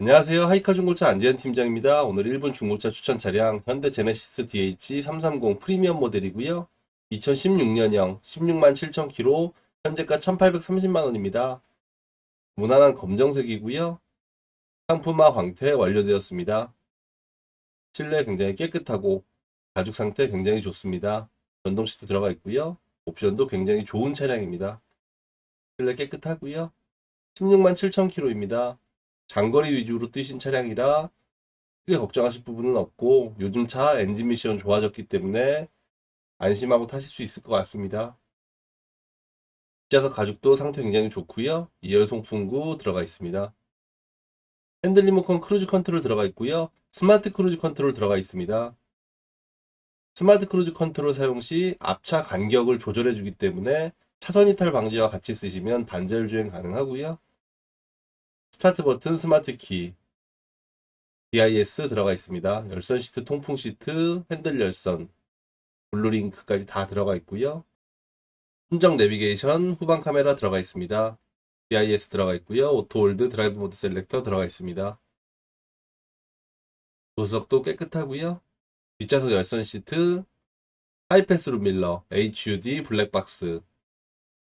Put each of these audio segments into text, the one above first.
안녕하세요. 하이카 중고차 안지현 팀장입니다. 오늘 1분 중고차 추천 차량 현대 제네시스 DH 330 프리미엄 모델이고요. 2016년형 16만 7천 킬로, 현재가 1,830만 원입니다. 무난한 검정색이고요. 상품화 광택 완료되었습니다. 실내 굉장히 깨끗하고 가죽 상태 굉장히 좋습니다. 전동 시트 들어가 있고요. 옵션도 굉장히 좋은 차량입니다. 실내 깨끗하고요. 16만 7천 킬로입니다. 장거리 위주로 뛰신 차량이라 크게 걱정하실 부분은 없고 요즘 차 엔진 미션 좋아졌기 때문에 안심하고 타실 수 있을 것 같습니다. 뒷좌석 가죽도 상태 굉장히 좋고요. 2열 송풍구 들어가 있습니다. 핸들 리모컨 크루즈 컨트롤 들어가 있고요. 스마트 크루즈 컨트롤 들어가 있습니다. 스마트 크루즈 컨트롤 사용 시 앞차 간격을 조절해 주기 때문에 차선 이탈 방지와 같이 쓰시면 반자율 주행 가능하고요. 스타트 버튼, 스마트 키, DIS 들어가 있습니다. 열선 시트, 통풍 시트, 핸들 열선, 블루링크까지 다 들어가 있고요. 순정 내비게이션, 후방 카메라 들어가 있습니다. DIS 들어가 있고요. 오토홀드, 드라이브 모드 셀렉터 들어가 있습니다. 조수석도 깨끗하고요. 뒷좌석 열선 시트, 하이패스 룸밀러, HUD, 블랙박스,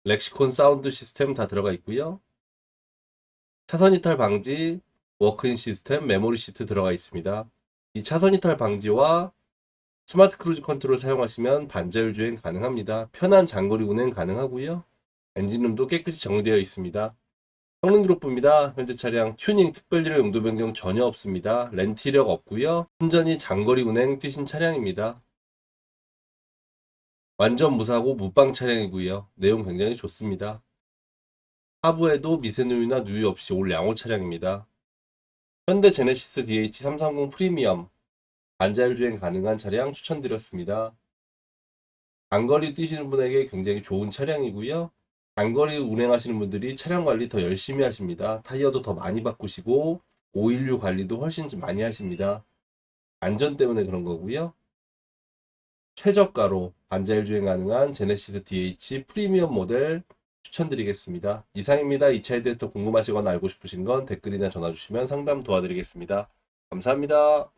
렉시콘 사운드 시스템 다 들어가 있고요. 차선 이탈 방지, 워크인 시스템, 메모리 시트 들어가 있습니다. 이 차선 이탈 방지와 스마트 크루즈 컨트롤 사용하시면 반자율 주행 가능합니다. 편한 장거리 운행 가능하고요. 엔진룸도 깨끗이 정리되어 있습니다. 성능 기록부입니다. 현재 차량 튜닝, 특별리로 용도 변경 전혀 없습니다. 렌트 이력 없고요. 순전히 장거리 운행 뛰신 차량입니다. 완전 무사고 무빵 차량이고요. 내용 굉장히 좋습니다. 하부에도 미세누유나 누유 없이 올 양호 차량입니다. 현대 제네시스 DH330 프리미엄 반자율 주행 가능한 차량 추천드렸습니다. 장거리 뛰시는 분에게 굉장히 좋은 차량이고요. 장거리 운행하시는 분들이 차량 관리 더 열심히 하십니다. 타이어도 더 많이 바꾸시고 오일류 관리도 훨씬 많이 하십니다. 안전 때문에 그런 거고요. 최저가로 반자율 주행 가능한 제네시스 DH 프리미엄 모델 추천드리겠습니다. 이상입니다. 이 차에 대해서 더 궁금하시거나 알고 싶으신 건 댓글이나 전화 주시면 상담 도와드리겠습니다. 감사합니다.